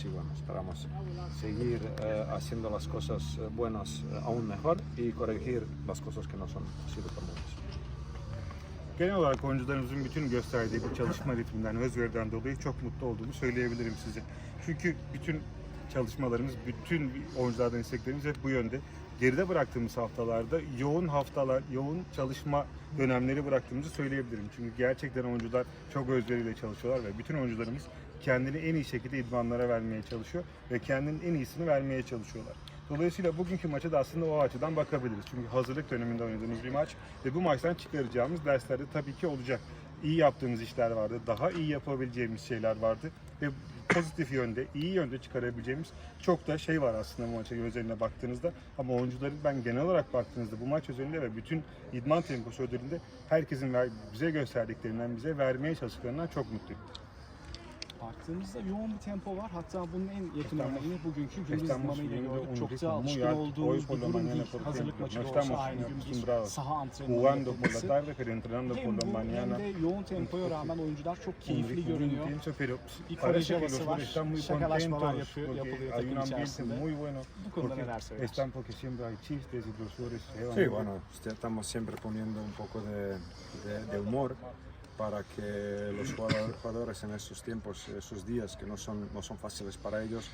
y bueno, esperamos seguir eh, haciendo las cosas eh, buenas eh, aún mejor y corregir las cosas que no son sido tan buenas. Genel olarak oyuncularımızın bütün gösterdiği bu çalışma ritminden, özveriden dolayı çok mutlu olduğumu söyleyebilirim size. Çünkü bütün çalışmalarımız, bütün oyunculardan isteklerimiz hep bu yönde. Geride bıraktığımız haftalarda yoğun haftalar, yoğun çalışma dönemleri bıraktığımızı söyleyebilirim. Çünkü gerçekten oyuncular çok özveriyle çalışıyorlar ve bütün oyuncularımız kendini en iyi şekilde idmanlara vermeye çalışıyor ve kendinin en iyisini vermeye çalışıyorlar. Dolayısıyla bugünkü maça da aslında o açıdan bakabiliriz. Çünkü hazırlık döneminde oynadığımız bir maç ve bu maçtan çıkaracağımız dersler de tabii ki olacak. İyi yaptığımız işler vardı, daha iyi yapabileceğimiz şeyler vardı ve pozitif yönde, iyi yönde çıkarabileceğimiz çok da şey var aslında bu maça özeline baktığınızda. Ama oyuncuların ben genel olarak baktığınızda bu maç özelinde ve bütün idman temposu özelinde herkesin bize gösterdiklerinden, bize vermeye çalıştıklarından çok mutluyum. Baktığımızda yoğun bir tempo var. Hatta bunun en yakın örneğini bugünkü gündüz idmanıyla viviendo gördük. un Çok da alışkın olduğumuz bir durum değil. Hazırlık maçı da olsa aynı gün bir saha antrenmanı yapılması. Hem bu hem de yoğun tempoya rağmen oyuncular çok Un keyifli görünüyor. Bir los havası var. Şakalaşmalar yapıyor, porque yapılıyor takım içerisinde. muy bueno. Bu konuda porque neler söylemek están porque siempre hay chistes y los jugadores se Sí, bueno, est- estamos siempre poniendo un poco de, de- de humor para que los jugador- jugadores en estos tiempos, esos días que no son, no son fáciles para ellos,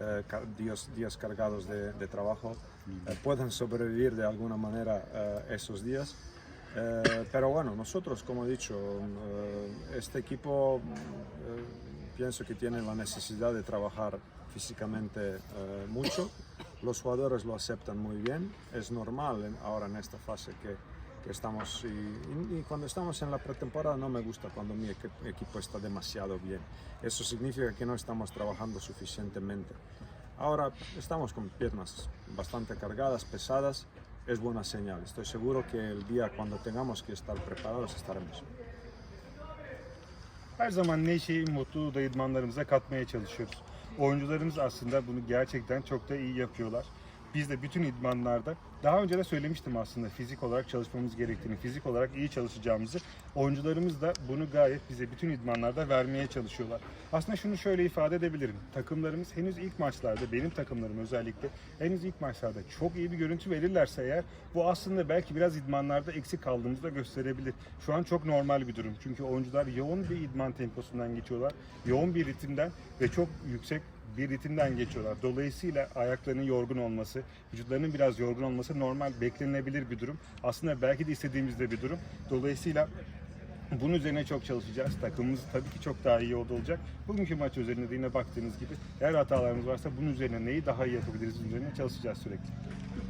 eh, días, días cargados de, de trabajo, eh, puedan sobrevivir de alguna manera eh, esos días. Eh, pero bueno, nosotros, como he dicho, eh, este equipo eh, pienso que tiene la necesidad de trabajar físicamente mucho. Los jugadores lo aceptan muy bien. Es normal en- ahora en esta fase que, que estamos y, y- cuando estamos en la pretemporada no me gusta cuando mi equi- equipo está demasiado bien. Eso significa que no estamos trabajando suficientemente. Ahora estamos con piernas bastante cargadas, pesadas. Es buena señal. Estoy seguro que el día cuando tengamos que estar preparados estaremos. Her zaman neşeyi, mutluluğu da idmanlarımıza katmaya çalışıyoruz. Oyuncularımız aslında bunu gerçekten çok da iyi yapıyorlar. Biz de bütün idmanlarda, daha önce de söylemiştim aslında fizik olarak çalışmamız gerektiğini, fizik olarak iyi çalışacağımızı. Oyuncularımız da bunu gayet bize bütün idmanlarda vermeye çalışıyorlar. Aslında şunu şöyle ifade edebilirim. Takımlarımız henüz ilk maçlarda, benim takımlarım özellikle henüz ilk maçlarda çok iyi bir görüntü verirlerse eğer bu aslında belki biraz idmanlarda eksik kaldığımızı da gösterebilir. Şu an çok normal bir durum. Çünkü oyuncular yoğun bir idman temposundan geçiyorlar. Yoğun bir ritimden ve çok yüksek bir ritimden geçiyorlar. Dolayısıyla ayaklarının yorgun olması, vücutlarının biraz yorgun olması normal, beklenilebilir bir durum. Aslında belki de istediğimiz de bir durum. Dolayısıyla bunun üzerine çok çalışacağız. Takımımız tabii ki çok daha iyi yolda olacak. Bugünkü maç üzerinde de yine baktığınız gibi eğer hatalarımız varsa bunun üzerine neyi daha iyi yapabiliriz üzerine çalışacağız sürekli.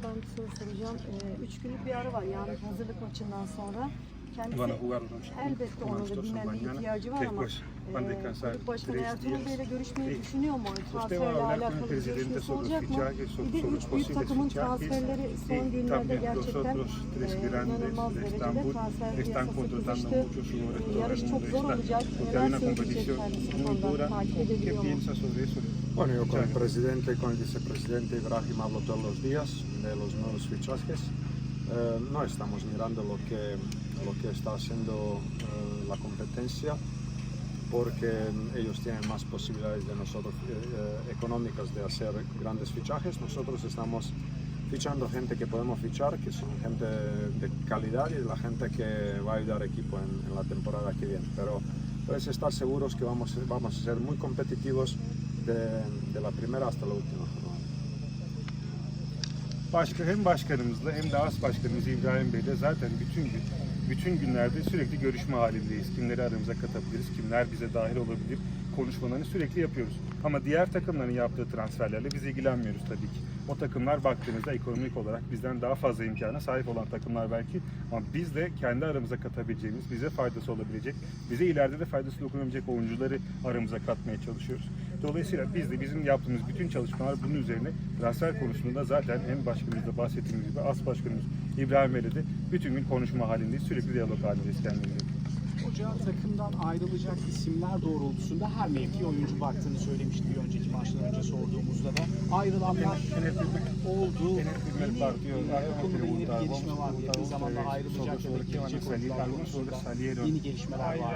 Ben bir soru soracağım. Ee, üç günlük bir ara var yani hazırlık maçından sonra. Kendisi elbette onun da dinlenme ihtiyacı var ama E, başkanı tres Ertuğrul. Bey'le görüşmeyi düşünüyor mu? Transferle alakalı bir presidente görüşmesi olacak mı? Bir de üç büyük takımın transferleri son günlerde gerçekten e, inanılmaz de derecede transfer piyasası kızıştı. E, yarış çok zor olacak. Neler söyleyecek kendisi bu konuda? Takip ¿Qué edebiliyor mu? Bueno, yo con el presidente y con el vicepresidente Ibrahim hablo todos los días de los nuevos fichajes. Eh, no estamos mirando lo que, lo que está haciendo eh, la competencia porque ellos tienen más posibilidades de nosotros eh, eh, económicas de hacer grandes fichajes. Nosotros estamos fichando gente que podemos fichar, que son gente de calidad y la gente que va a ayudar equipo en, en la temporada que viene. Pero puedes estar seguros que vamos, vamos a ser muy competitivos de, de la primera hasta la última. Başka hem başkanımızla hem de as başkanımız İbrahim Bey'le zaten bütün gün bütün günlerde sürekli görüşme halindeyiz. Kimleri aramıza katabiliriz, kimler bize dahil olabilir konuşmalarını sürekli yapıyoruz. Ama diğer takımların yaptığı transferlerle biz ilgilenmiyoruz tabii ki. O takımlar baktığınızda ekonomik olarak bizden daha fazla imkana sahip olan takımlar belki ama biz de kendi aramıza katabileceğimiz, bize faydası olabilecek, bize ileride de faydası dokunabilecek oyuncuları aramıza katmaya çalışıyoruz. Dolayısıyla biz de bizim yaptığımız bütün çalışmalar bunun üzerine transfer konusunda zaten hem başkanımızda bahsettiğimiz gibi as başkanımız İbrahim Bey'le de bütün gün konuşma halindeyiz, sürekli diyalog halindeyiz kendimizle. Hoca takımdan ayrılacak isimler doğrultusunda her mevki oyuncu baktığını söylemişti bir önceki maçlarında önce sorduğumuzda da ayrılanlar oldu. Yeni bu konuda yeni bir gelişme var mı? Yakın zamanda ayrılacak ya da gelecek oyuncular konusunda yeni gelişmeler var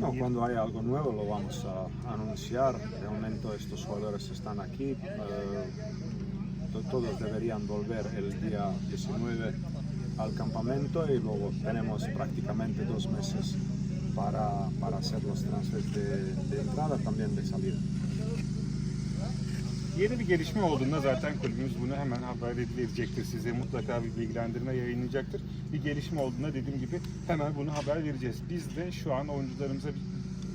No, cuando hay algo nuevo lo vamos a anunciar. De momento estos jugadores están aquí. eh, to- todos deberían volver el día 19 al campamento y luego tenemos prácticamente dos meses para, para hacer los transfers de, de entrada, también de salida. Yeni bir gelişme olduğunda zaten kulübümüz bunu hemen haber verecektir size. Mutlaka bir bilgilendirme yayınlayacaktır. Bir gelişme olduğunda dediğim gibi hemen bunu haber vereceğiz. Biz de şu an oyuncularımıza bir-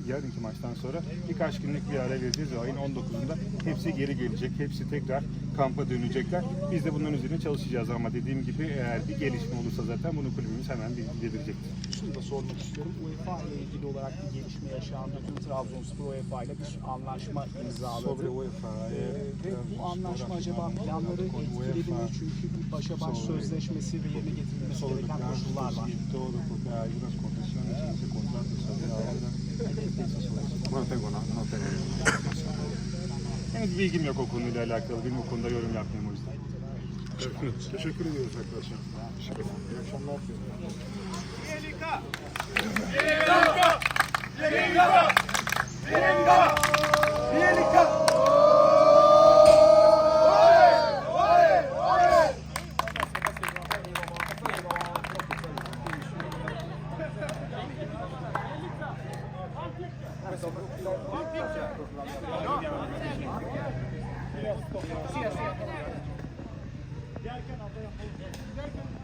yarınki maçtan sonra birkaç günlük bir ara vereceğiz ve ayın 19'unda hepsi geri gelecek. Hepsi tekrar kampa dönecekler. Biz de bunların üzerine çalışacağız ama dediğim gibi eğer bir gelişme olursa zaten bunu kulübümüz hemen bildirecektir. Şunu da sormak istiyorum. UEFA ile ilgili olarak bir gelişme yaşandı. Dün Trabzonspor UEFA ile bir anlaşma imzaladı. Sobre UEFA, Ee, e, ve bu anlaşma acaba planları etkiledi mi? Çünkü bir başa baş sözleşmesi ve yerine getirilmesi gereken koşullar var. Y todo, porque hay unas condiciones en ese contrato, ¿sabes? Ahora, No tengo nada, no tengo henüz bilgim yok o konuyla alakalı. Benim o konuda yorum yapmayayım o yüzden. Teşekkür ediyoruz arkadaşlar. Teşekkür ederim. İyi akşamlar.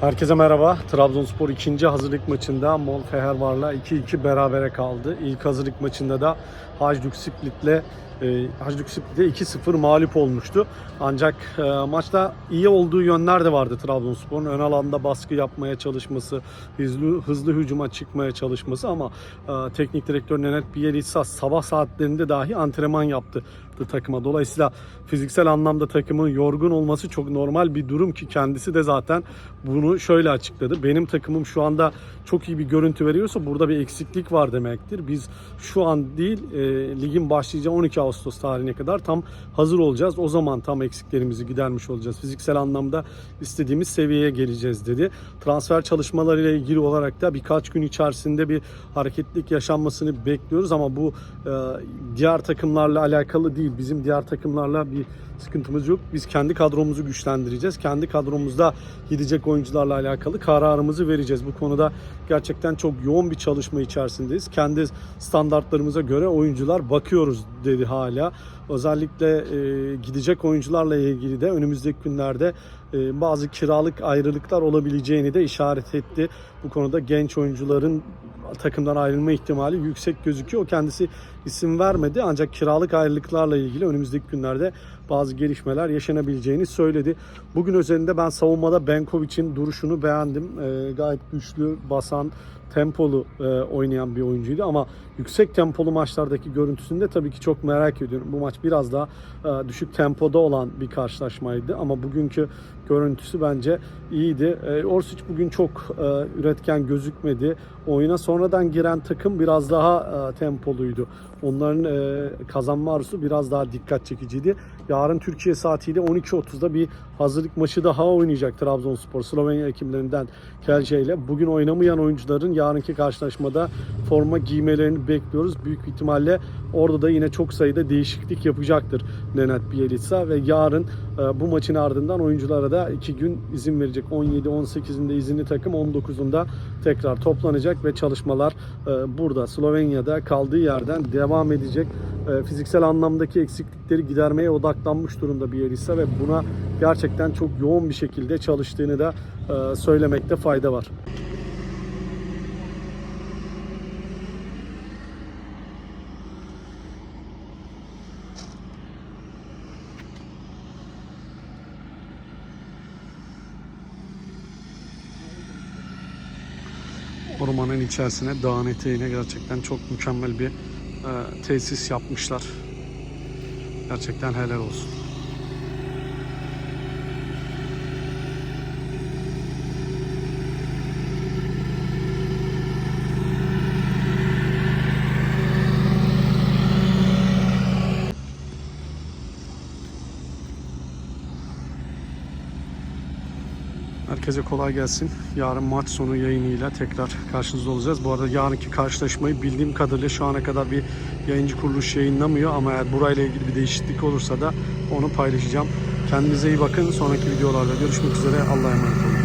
Herkese merhaba. Trabzonspor ikinci hazırlık maçında Molfehervar'la 2-2 berabere kaldı. İlk hazırlık maçında da Hajduk Split'le e, Hajduk Split'e 2-0 mağlup olmuştu. Ancak e, maçta iyi olduğu yönler de vardı Trabzonspor'un. Ön alanda baskı yapmaya çalışması, hızlı, hızlı hücuma çıkmaya çalışması ama e, teknik direktör Nenet Bielitsa sabah saatlerinde dahi antrenman yaptı takıma. Dolayısıyla fiziksel anlamda takımın yorgun olması çok normal bir durum ki kendisi de zaten bunu şöyle açıkladı. Benim takımım şu anda çok iyi bir görüntü veriyorsa burada bir eksiklik var demektir. Biz şu an değil e, ligin başlayacağı 12 Ağustos tarihine kadar tam hazır olacağız. O zaman tam eksiklerimizi gidermiş olacağız. Fiziksel anlamda istediğimiz seviyeye geleceğiz dedi. Transfer çalışmalarıyla ilgili olarak da birkaç gün içerisinde bir hareketlik yaşanmasını bekliyoruz ama bu e, diğer takımlarla alakalı değil. Bizim diğer takımlarla bir sıkıntımız yok. Biz kendi kadromuzu güçlendireceğiz. Kendi kadromuzda gidecek oyuncularla alakalı kararımızı vereceğiz. Bu konuda gerçekten çok yoğun bir çalışma içerisindeyiz. Kendi standartlarımıza göre oyuncular bakıyoruz dedi hala. Özellikle e, gidecek oyuncularla ilgili de önümüzdeki günlerde e, bazı kiralık ayrılıklar olabileceğini de işaret etti. Bu konuda genç oyuncuların takımdan ayrılma ihtimali yüksek gözüküyor. Kendisi isim vermedi ancak kiralık ayrılıklarla ilgili önümüzdeki günlerde bazı gelişmeler yaşanabileceğini söyledi. Bugün özelinde ben savunmada Benkovic'in duruşunu beğendim. E, gayet güçlü, basan, tempolu e, oynayan bir oyuncuydu ama yüksek tempolu maçlardaki görüntüsünü de tabii ki çok merak ediyorum. Bu maç biraz daha e, düşük tempoda olan bir karşılaşmaydı ama bugünkü görüntüsü bence iyiydi. E, Orsic bugün çok e, üretken gözükmedi. Oyuna sonradan giren takım biraz daha e, tempoluydu. Onların e, kazanma arzusu biraz daha dikkat çekiciydi. Yarın Türkiye saatiyle 12.30'da bir hazırlık maçı daha oynayacak Trabzonspor Slovenya ekiplerinden Kelce ile. Bugün oynamayan oyuncuların yarınki karşılaşmada forma giymelerini bekliyoruz. Büyük ihtimalle orada da yine çok sayıda değişiklik yapacaktır Nenad Bielitsa ve yarın e, bu maçın ardından oyunculara da iki gün izin verecek. 17-18'inde izinli takım 19'unda tekrar toplanacak ve çalışmalar e, burada Slovenya'da kaldığı yerden devam edecek. E, Fiziksel anlamdaki eksiklikleri gidermeye odaklanmış durumda Bielitsa ve buna gerçekten çok yoğun bir şekilde çalıştığını da söylemekte fayda var. Ormanın içerisine, dağın eteğine gerçekten çok mükemmel bir e, tesis yapmışlar. Gerçekten helal olsun. Herkese kolay gelsin. Yarın maç sonu yayınıyla tekrar karşınızda olacağız. Bu arada yarınki karşılaşmayı bildiğim kadarıyla şu ana kadar bir yayıncı kuruluş yayınlamıyor ama eğer burayla ilgili bir değişiklik olursa da onu paylaşacağım. Kendinize iyi bakın. Sonraki videolarda görüşmek üzere. Allah'a emanet olun.